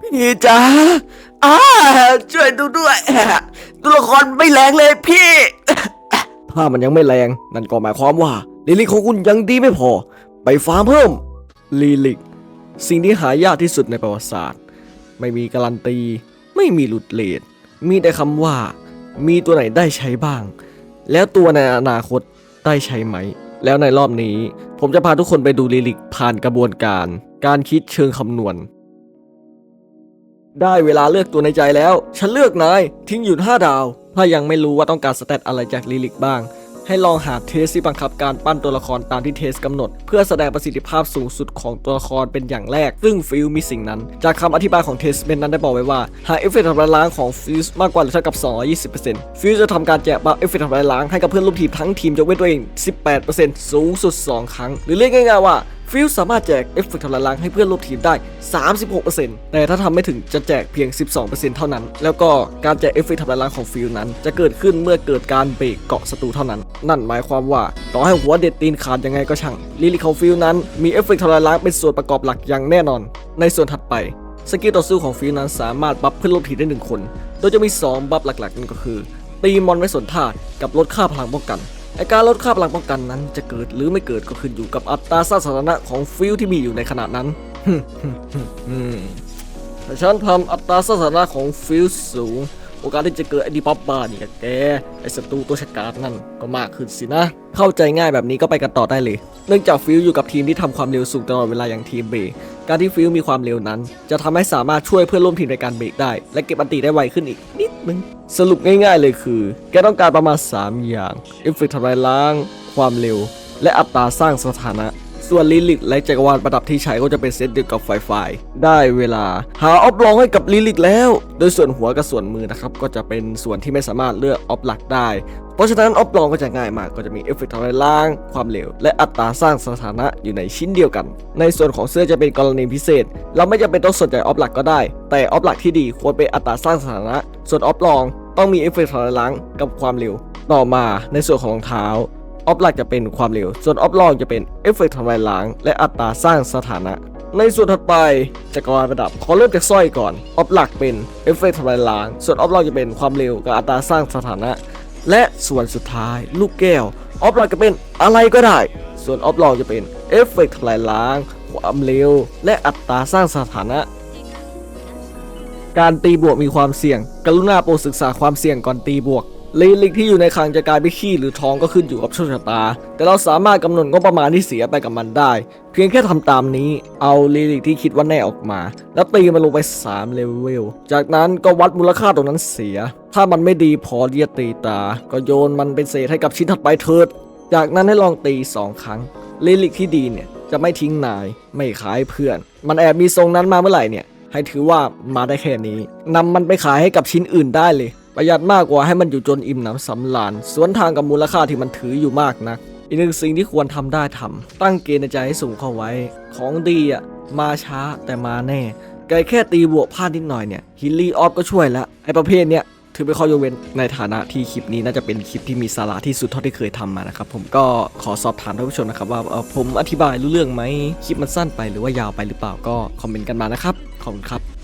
พี่จ๋าอ้าช่วยดูด้วยตัวละครไม่แรงเลยพี่ ถ้ามันยังไม่แรง นั่นก็หมายความว่าลิลิกของคุณยังดีไม่พอ ไปฟาร์มเพิ่มลิลิก สิ่งที่หายากที่สุดในประวัติศาสตร์ ไม่มีการันตี ไม่มีหลุดเลทมีแต่คำว่า มีตัวไหนได้ใช้บ้าง แล้วตัวในอนาคตได้ใช้ไหม แล้วในรอบนี้ ผมจะพาทุกคนไปดูลิลิกผ่านกระบวนการ การคิดเชิงคำนวณ ได้เวลาเลือกตัวในใจแล้ว ฉันเลือกนาย ทิ้งหยุด 5 ดาว ถ้ายังไม่รู้ว่าต้องการสเตตอะไรจากลิลิกบ้าง ให้ลองหาเทสที่บังคับการปั้นตัวละครตามที่เทสกำหนด เพื่อแสดงประสิทธิภาพสูงสุดของตัวละครเป็นอย่างแรก ซึ่งฟิลมีสิ่งนั้น จากคำอธิบายของเทสเมนนั้นได้บอกไว้ว่า หากเอฟเฟกต์ทำลายล้างของฟิลมากกว่าหรือเท่ากับ 220%ฟิลจะทำการแจกบัฟเอฟเฟกต์ทำลายล้างให้กับเพื่อนร่วมทีมทั้งทีมยกเว้นตัวเอง 18%สูงสุด 2 ครั้ง หรือเรียกง่ายๆว่าฟิลสามารถแจกเอฟเฟกต์ทำลายล้างให้เพื่อนร่วมทีมได้ 36%แต่ถ้าทำไม่ถึงจะแจกเพียง 12%เท่านั้น แล้วก็การแจกเอฟเฟกต์ทำลายล้างของฟิลนั้น จะเกิดขึ้นเมื่อเกิดการเบรกเกาะศัตรูเท่านั้น นั่นหมายความว่าต่อให้หัวเด็ดตีนขาดยังไงก็ช่างลิลิของฟิลนั้นมีเอฟเฟกต์ทำลายล้างเป็นส่วนประกอบหลักอย่างแน่นอน ในส่วนถัดไปสกิลต่อสู้ของฟิลนั้นสามารถบัฟเพื่อนร่วมทีมได้หนึ่งคน โดยจะมี 2 บัฟหลักๆนั่นก็คือตีมอนไว้ส่วนธาตุกับลดค่าพลังป้องกัน ไอการลดค่าพลังป้องกันนั้นจะเกิดหรือไม่เกิดก็ขึ้นอยู่กับอัตราสัสถานะของฟิลที่มีอยู่ในขณะนั้นแต่ฉันทำอัตราสถานะของฟิลสูง โอกาสที่จะเกิดไอ้ดีป๊อปบ้านี่กับแกไอ้ศัตรูตัวฉกาจนั่นก็มากขึ้นสินะ เข้าใจง่ายแบบนี้ก็ไปกันต่อได้เลย เนื่องจากฟิลอยู่กับทีมที่ทำความเร็วสูงตลอดเวลาอย่างทีมเบรกการที่ฟิลมีความเร็วนั้น จะทำให้สามารถช่วยเพื่อนร่วมทีมในการเบรกได้ และเก็บอันติได้ไวขึ้นอีกนิดนึงสรุปง่าย ๆเลยคือ แกต้องการประมาณ 3 อย่างเอฟเฟกต์ทำลายล้าง ความเร็ว และอัตราสร้างสถานะ ส่วนลิลิกและจักรวาลประดับที่ใช้ก็จะเป็นเซตเดียวกับไฟไฟได้เวลา หาออฟลองให้กับลิลิกแล้ว โดยส่วนหัวกับส่วนมือนะครับก็จะเป็นส่วนที่ไม่สามารถเลือกออฟหลักได้ เพราะฉะนั้นออฟลองก็จะง่ายมากก็จะมีเอฟเฟกต์ทำลายล้าง ความเร็วและอัตราสร้างสถานะอยู่ในชิ้นเดียวกัน ในส่วนของเสื้อจะเป็นกรณีพิเศษ เราไม่จำเป็นต้องสนใจออฟหลักก็ได้ แต่ออฟหลักที่ดีควรเป็นอัตราสร้างสถานะ ส่วนออฟลองต้องมีเอฟเฟกต์ทำลายล้างกับความเร็ว ต่อมาในส่วนของรองเท้า ออฟหลักจะเป็นความเร็ว ส่วนออฟลองจะเป็นเอฟเฟกต์ทำลายล้าง และอัตราสร้างสถานะ ในส่วนถัดไปจักรวาลระดับขอเริ่มจากสร้อยก่อน ออฟหลักเป็นเอฟเฟกต์ทำลายล้าง ส่วนออฟลองจะเป็นความเร็วกับอัตราสร้างสถานะ และส่วนสุดท้าย ลูกแก้ว ออฟหลักจะเป็นอะไรก็ได้ ส่วนออฟลองจะเป็นเอฟเฟกต์ทำลายล้าง ความเร็ว และอัตราสร้างสถานะการตีบวกมีความเสี่ยง กรุณาโปรดศึกษาความเสี่ยงก่อนตีบวก ลิลิกที่อยู่ในคลังจะกลายเป็นขี้หรือทองก็ขึ้นอยู่กับโชคชะตา แต่เราสามารถกำหนดงบประมาณที่เสียไปกับมันได้ เพียงแค่ทำตามนี้ เอาลิลิกที่คิดว่าแน่ออกมา แล้วตีมันลงไป3เลเวล จากนั้นก็วัดมูลค่าตรงนั้นเสีย ถ้ามันไม่ดีพอที่จะตีตา ก็โยนมันเป็นเศษให้กับชิ้นถัดไปเถิด จากนั้นให้ลองตี2ครั้งลิลิกที่ดีเนี่ยจะไม่ทิ้งนาย ไม่ขายเพื่อน มันแอบมีทรงนั้นมาเมื่อไหร่เนี่ยให้ถือว่ามาได้แค่นี้นำมันไปขายให้กับชิ้นอื่นได้เลย ประหยัดมากกว่าให้มันอยู่จนอิ่มหนำสำราญสวนทางกับมูลค่าที่มันถืออยู่มากนะอีกหนึ่งสิ่งที่ควรทำได้ทำตั้งเกณฑ์ในใจให้สูงเข้าไว้ ของดีอะมาช้าแต่มาแน่ไกลแค่ตีบวกพลาดนิดหน่อยเนี่ยฮิลลี่ออฟก็ช่วยแล้วไอ้ประเภทเนี้ยถือเป็นข้อยกเว้นในฐานะที่คลิปนี้น่าจะเป็นคลิปที่มีสาระที่สุดเท่าที่เคยทำมานะครับผมก็ขอสอบถามท่านผู้ชมนะครับว่าผมอธิบายรู้เรื่องไหมคลิปมันสั้นไปหรือว่ายาวไปหรือเปล่าก็คอมเมนต์กันมานะครับขอบคุณครับ